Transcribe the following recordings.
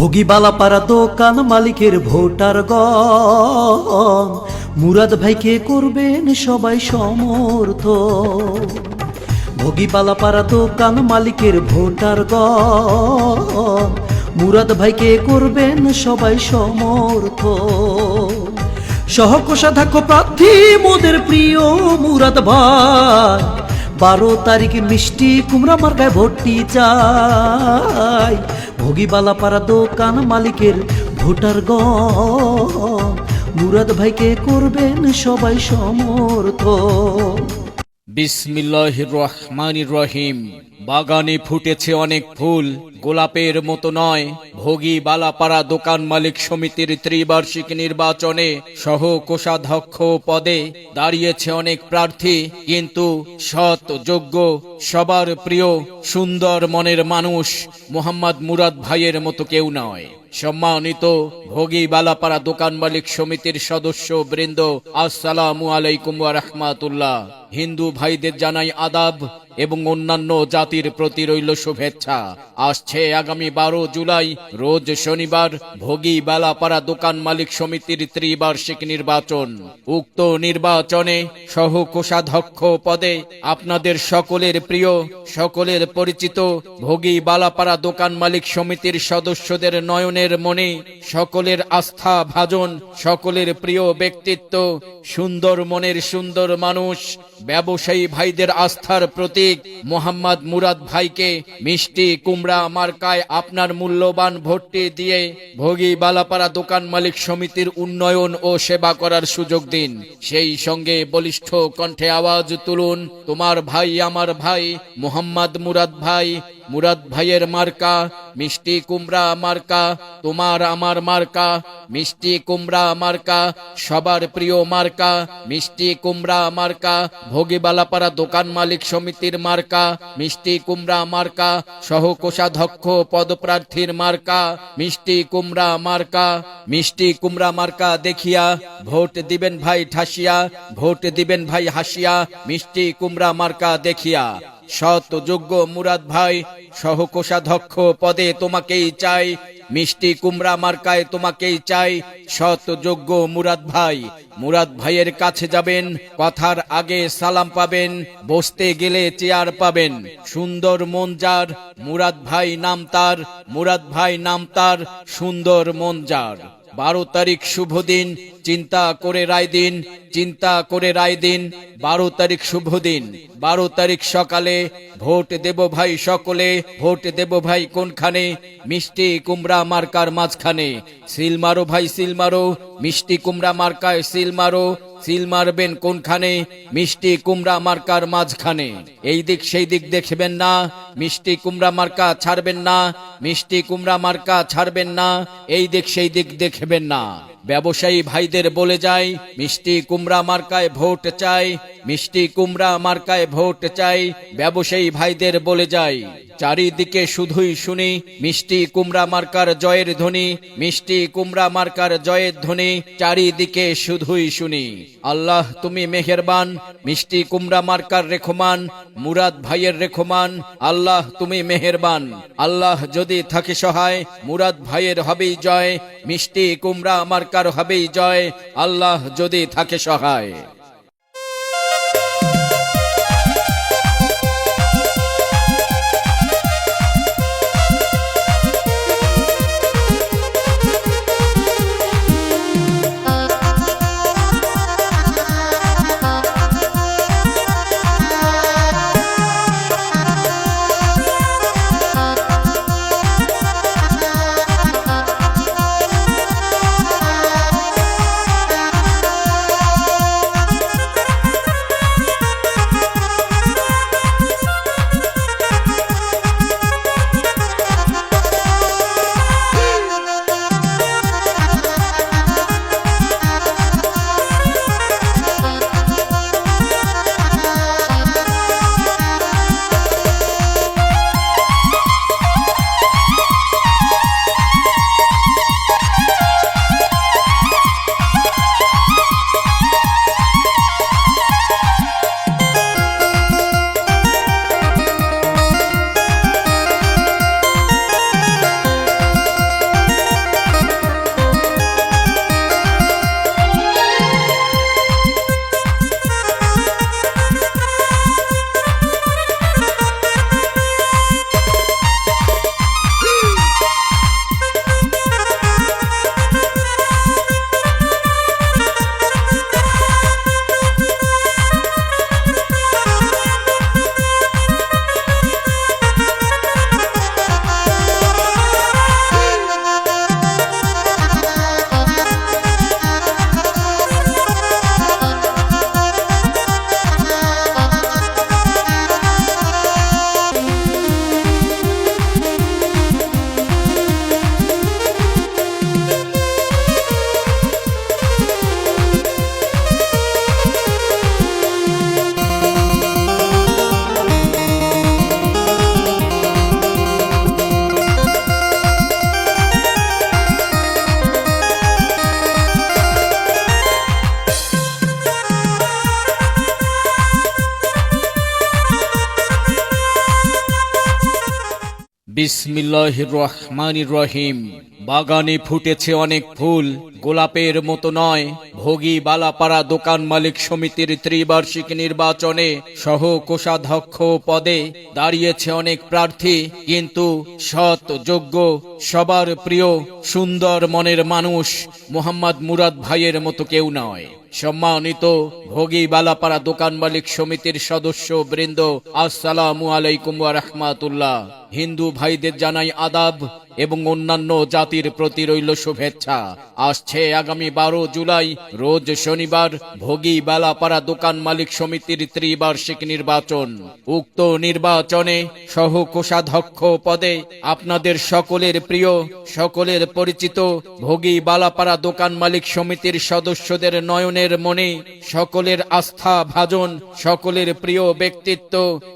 ভোগীবালাপাড়া দোকান মালিকের ভোটার গণ। মুরাদ ভাইকে করবেন সবাই সমর্থ ভোগীবালাপাড়া দোকান মালিকের ভোটার গণ। মুরাদ ভাইকে করবেন সবাই সমর্থ সহকোষাধ্যক্ষ প্রার্থী মোদের প্রিয় মুরাদ ভাই। বারো তারিখ মিষ্টি কুমড়া মার্কায় ভর্তি চাই। ভোগীবালাপাড়া দোকান মালিকের ভোটার গ। মুরাদ ভাইকে করবেন সবাই সমর্থ। বিসমিল্লাহ রহমান রহিম। বাগানে ফুটেছে অনেক ফুল। গোলাপের মতো নয়। ভোগী বালাপাড়া দোকান মালিক সমিতির ত্রিবার্ষিক নির্বাচনে সহ কোষাধ্যক্ষ পদে দাঁড়িয়েছে অনেক প্রার্থী, কিন্তু সৎ, যোগ্য, সবার প্রিয়, সুন্দর মনের মানুষ মোহাম্মদ মুরাদ ভাইয়ের মতো কেউ নয়। সম্মানিত ভোগী বালাপাড়া দোকান মালিক সমিতির সদস্য বৃন্দ, আসসালামু আলাইকুম রাহমাতুল্লাহ। হিন্দু ভাইদের জানাই আদাব এবং অন্যান্য জাতির প্রতি রইল শুভেচ্ছা। আসছে আগামী বারো জুলাই, রোজ শনিবার, ভোগী বালাপাড়া দোকান মালিক সমিতির ত্রিবার্ষিক নির্বাচন। উক্ত নির্বাচনে সহ কোষাধ্যক্ষ পদে আপনাদের সকলের প্রিয়, সকলের পরিচিত ভোগী বালাপাড়া দোকান মালিক সমিতির সদস্যদের নয়নের মনে সকলের আস্থা ভাজন, সকলের প্রিয় ব্যক্তিত্ব, সুন্দর মনের সুন্দর মানুষ, ব্যবসায়ী ভাইদের আস্থার প্রতীক মোহাম্মদ মুরাদ ভাইকে মিষ্টি, কুমড়া মার্কায় আপনার মূল্যবান ভোটটি দিয়ে ভোগী বালাপাড়া দোকান মালিক সমিতির উন্নয়ন ও সেবা করার সুযোগ দিন। সেই সঙ্গে বলিষ্ঠ কণ্ঠে আওয়াজ তুলুন, তোমার ভাই, আমার ভাই, মোহাম্মদ মুরাদ ভাই, মুরাদ ভাইয়ের মার্কা মিষ্টি কুমড়া মার্কা, তোমার আমার মার্কা, মিষ্টি কুমড়া মার্কা, সবার প্রিয় মার্কা, মিষ্টি কুমড়া মার্কা, ভোগীবালাপাড়া দোকান মালিক সমিতির মার্কা, মিষ্টি কুমড়া মার্কা সহ কোষাধ্যক্ষ পদপ্রার্থীর মার্কা, মিষ্টি কুমড়া মার্কা, মিষ্টি কুমড়া মার্কা দেখিয়া ভোট দিবেন ভাই ঠাসিয়া, ভোট দিবেন ভাই হাসিয়া, মিষ্টি কুমড়া মার্কা দেখিয়া। সৎ যোগ্য মুরাদ ভাই, সহকোষাধ্যক্ষ পদে তোমাকেই চাই। মিষ্টি কুমড়া মার্কায় তোমাকেই চাই, সৎ যোগ্য মুরাদ ভাই। মুরাদ ভাইয়ের কাছে যাবেন, কথার আগে সালাম পাবেন, বসতে গেলে চেয়ার পাবেন। সুন্দর মন যার, মুরাদ ভাই নাম তার, মুরাদ ভাই নাম তার, সুন্দর মন যার। বারো তারিখ শুভ দিন চিন্তা করে রায় দিন, চিন্তা করে রায় দিন। বারো তারিখ শুভ দিন। বারো তারিখ সকালে ভোট দেব ভাই সকলে, ভোট দেব ভাই কোনখানে? মিষ্টি কুমড়া মার্কার মাঝখানে। সিল মারো ভাই, সিল মারো। মিষ্টি কুমড়া মার্কায় সিল মারো। সিল মারবেন কোনখানে? মিষ্টি কুমড়া মার্কার মাঝখানে। এই দিক সেই দিক দেখবেন না। মিষ্টি কুমড়া মার্কা ছাড়বেন না। মিষ্টি কুমড়া মার্কা ছাড়বেন না। এই দিক সেই দিক দেখবেন না। ব্যবসায়ী ভাইদের বলে যায়, মিষ্টি কুমড়া মার্কায় ভোট চাই, মিষ্টি কুমড়া মার্কায় ভোট চাই, ব্যবসায়ী ভাইদের বলে যায়। চারিদিকে শুধুই শুনি, মিষ্টি কুমড়া মার্কার জয়ের ধ্বনি, মিষ্টি কুমড়া মার্কার জয়ের ধ্বনি, চারিদিকে শুধুই শুনি। আল্লাহ, তুমি মেহেরবান, মিষ্টি কুমড়া মার্কার রেখমান, মুরাদ ভাইয়ের রেখমান, আল্লাহ, তুমি মেহেরবান। আল্লাহ যদি থাকে সহায়, মুরাদ ভাইয়ের হবেই জয়, মিষ্টি কুমড়া মার্কার হবেই জয়। আল্লাহ যদি থাকে সহায়। বিসমিল্লাহ রহমানির রহিম। বাগানে ফুটেছে অনেক ফুল। গোলাপের মতো নয়। ভোগী বালাপাড়া দোকান মালিক সমিতির ত্রিবার্ষিক নির্বাচনে সহ কোষাধ্যক্ষ পদে দাঁড়িয়েছে অনেক প্রার্থী, কিন্তু সৎ, যোগ্য, সবার প্রিয়, সুন্দর মনের মানুষ মোহাম্মদ মুরাদ ভাইয়ের মতো কেউ নয়। সম্মানিত ভোগী বালাপাড়া দোকান মালিক সমিতির সদস্য বৃন্দ, আসসালামু আলাইকুম রাহমাতুল্লাহ। হিন্দু ভাইদের জানাই আদাব এবং অন্যান্য জাতির প্রতি রইল শুভেচ্ছা। আসছে আগামী বারো জুলাই। রোজ শনিবার ভোগী বালাপাড়া দোকান মালিক সমিতির ত্রিবার্ষিক নির্বাচন। উক্ত নির্বাচনে সহ কোষাধ্যক্ষ পদে আপনাদের সকলের প্রিয়, সকলের পরিচিত ভোগী বালাপাড়া দোকান মালিক সমিতির সদস্যদের নয়নের মনে সকলের আস্থা ভাজন, সকলের প্রিয় ব্যক্তিত্ব,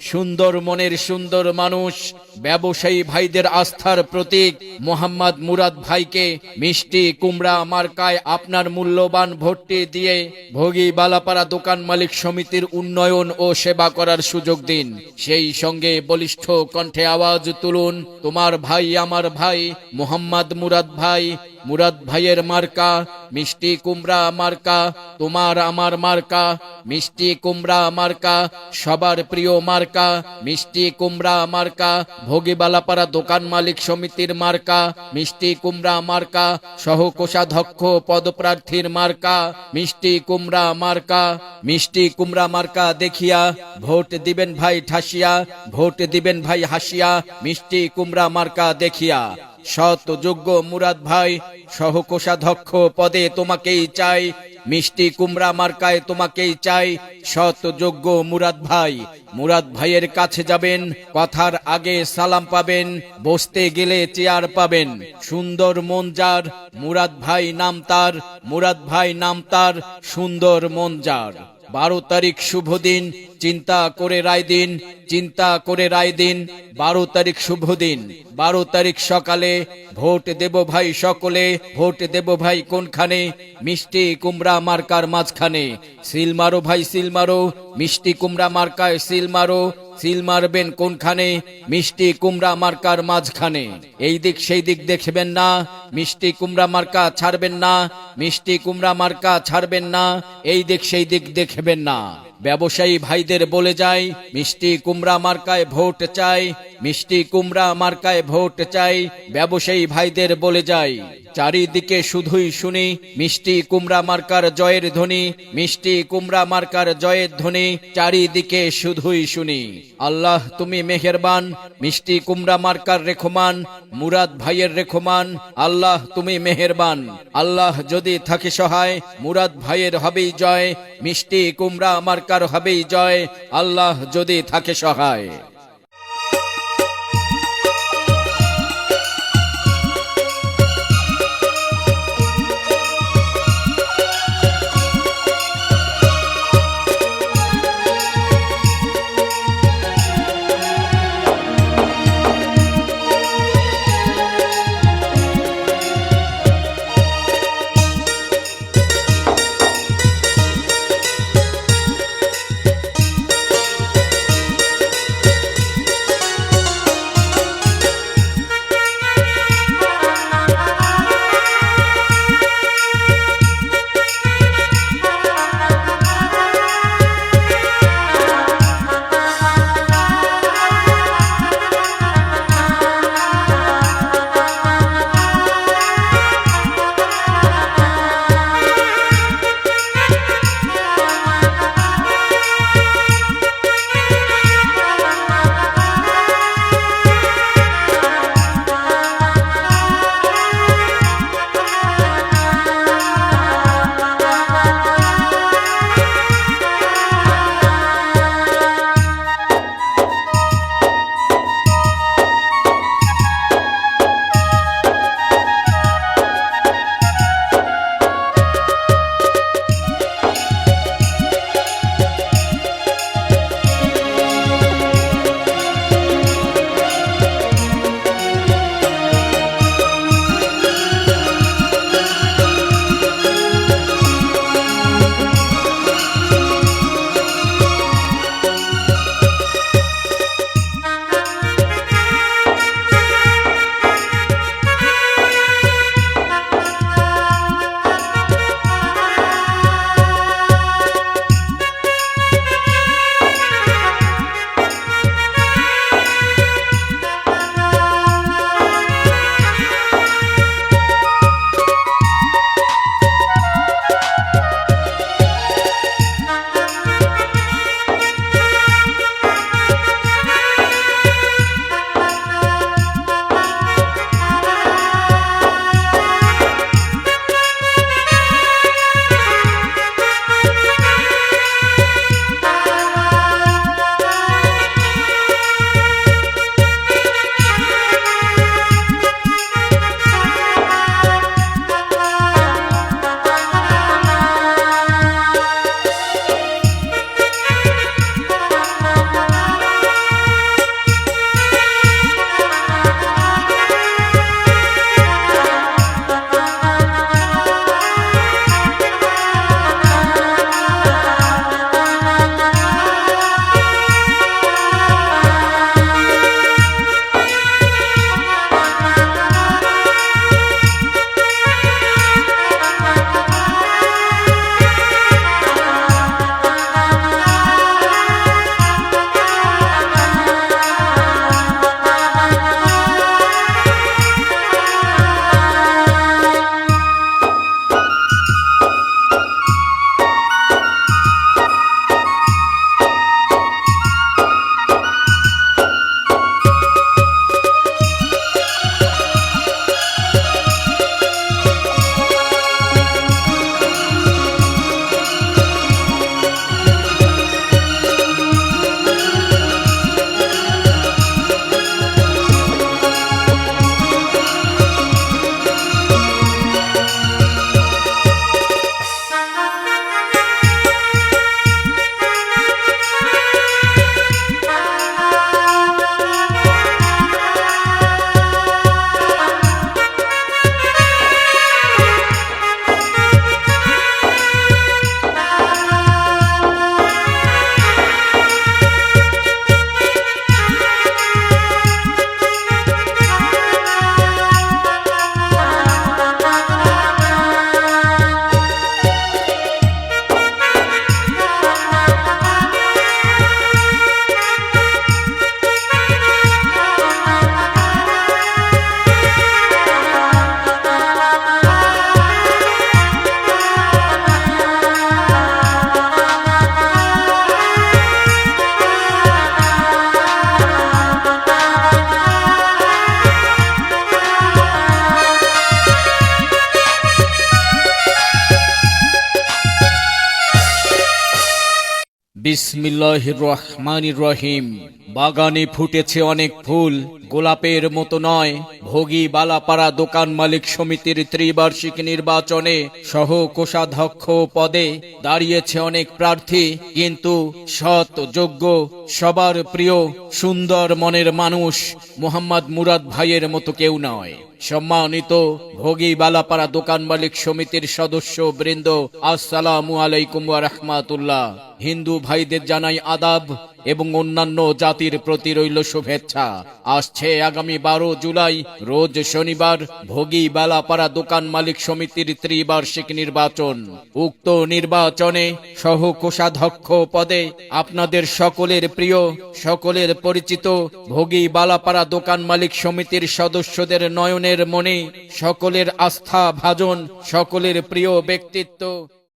সুন্দর মনের সুন্দর মানুষ, ব্যবসায়ী ভাইদের আস্থার প্রতীক মোহাম্মদ মুরাদ ভাইকে মিষ্টি, কুমড়া মার্কায় আপনার মূল্যবান ভোটটি দিয়ে ভোগী বালাপাড়া দোকান মালিক সমিতির উন্নয়ন ও সেবা করার সুযোগ দিন। সেই সঙ্গে বলিষ্ঠ কণ্ঠে আওয়াজ তুলুন, তোমার ভাই, আমার ভাই, মোহাম্মদ মুরাদ ভাই মুরাদ ভাইয়ের মার্কা, মিষ্টি কুমড়া মার্কা, তোমার আমার মার্কা, মিষ্টি কুমড়া মার্কা, সবার প্রিয় মার্কা, মিষ্টি কুমড়া মার্কা, ভোগীবালাপাড়া দোকান মালিক সমিতির মার্কা, মিষ্টি কুমড়া মার্কা সহ কোষাধ্যক্ষ পদপ্রার্থীর মার্কা, মিষ্টি কুমড়া মার্কা, মিষ্টি কুমড়া মার্কা দেখিয়া ভোট দিবেন ভাই ঠাসিয়া, ভোট দিবেন ভাই হাসিয়া, মিষ্টি কুমড়া মার্কা দেখিয়া। সৎ যোগ্য মুরাদ ভাই, সহকোষাধ্যক্ষ পদে তোমাকেই চাই। মিষ্টি কুমড়া মার্কায় তোমাকেই চাই, সৎ যোগ্য মুরাদ ভাই। মুরাদ ভাইয়ের কাছে যাবেন, কথার আগে সালাম পাবেন, বসতে গেলে চেয়ার পাবেন। সুন্দর মন যার, মুরাদ ভাই নাম তার, মুরাদ ভাই নাম তার, সুন্দর মন যার। বারো তারিখ শুভ দিন, চিন্তা করে রায় দিন, চিন্তা করে রায় দিন, বারো তারিখ শুভ দিন। বারো তারিখ সকালে ভোট দেব ভাই সকলে, ভোট দেব ভাই কোনখানে? মিষ্টি কুমড়া মার্কার মাঝখানে। সিল মারো ভাই, সিল মারো। মিষ্টি কুমড়া মার্কায় সিল মারো। সিল মারবেন কোনখানে? মিষ্টি কুমড়া মার্কার মাঝখানে। এই দিক সেই দিক দেখবেন না। মিষ্টি কুমড়া মার্কা ছাড়বেন না। মিষ্টি কুমড়া মার্কা ছাড়বেন না। এই দিক সেই দিক দেখবেন না। ব্যবসায়ী ভাইদের বলে যায়, মিষ্টি কুমড়া মার্কায় ভোট চাই। মিষ্টি কুমড়া মার্কায় ভোট চাই। ব্যবসায়ী ভাইদের বলে যায় চারিদিকে শুধুই শুনি, মিষ্টি কুমড়া মার্কার জয়ের ধ্বনি, মিষ্টি কুমড়া মার্কার জয়ের ধ্বনি, চারিদিকে শুধুই শুনি। আল্লাহ, তুমি মেহেরবান, মিষ্টি কুমড়া মার্কার রেখমান, মুরাদ ভাইয়ের রেখমান, আল্লাহ, তুমি মেহেরবান। আল্লাহ, যদি থাকে সহায়, মুরাদ ভাইয়ের হবেই জয়, মিষ্টি কুমড়া মার্কার হবেই জয়, আল্লাহ, যদি থাকে সহায়। বিসমিল্লাহির রহমানির রহিম। বাগানে ফুটেছে অনেক ফুল। গোলাপের মতো নয়, ভোগী বালাপাড়া দোকান মালিক সমিতির ত্রিবার্ষিক নির্বাচনে সহ কোষাধ্যক্ষ পদে দাঁড়িয়েছে অনেক প্রার্থী, কিন্তু সৎ, যোগ্য, সবার প্রিয়, সুন্দর মনের মানুষ মোহাম্মদ মুরাদ ভাইয়ের মতো কেউ নয়। সম্মানিত ভোগী বালাপাড়া দোকান মালিক সমিতির সদস্য বৃন্দ, আসসালামু আলাইকুম রাহমাতুল্লাহ। হিন্দু ভাইদের জানাই আদাব এবং অন্যান্য জাতির প্রতি রইল শুভেচ্ছা। আসছে আগামী বারো জুলাই, রোজ শনিবার, ভোগী বেলাপাড়া দোকান মালিক সমিতির ত্রিবার্ষিক নির্বাচন। উক্ত নির্বাচনে সহ কোষাধ্যক্ষ পদে আপনাদের সকলের প্রিয়, সকলের পরিচিত ভোগী বালাপাড়া দোকান মালিক সমিতির সদস্যদের নয়নের মনে সকলের আস্থা, ভাজন, সকলের প্রিয় ব্যক্তিত্ব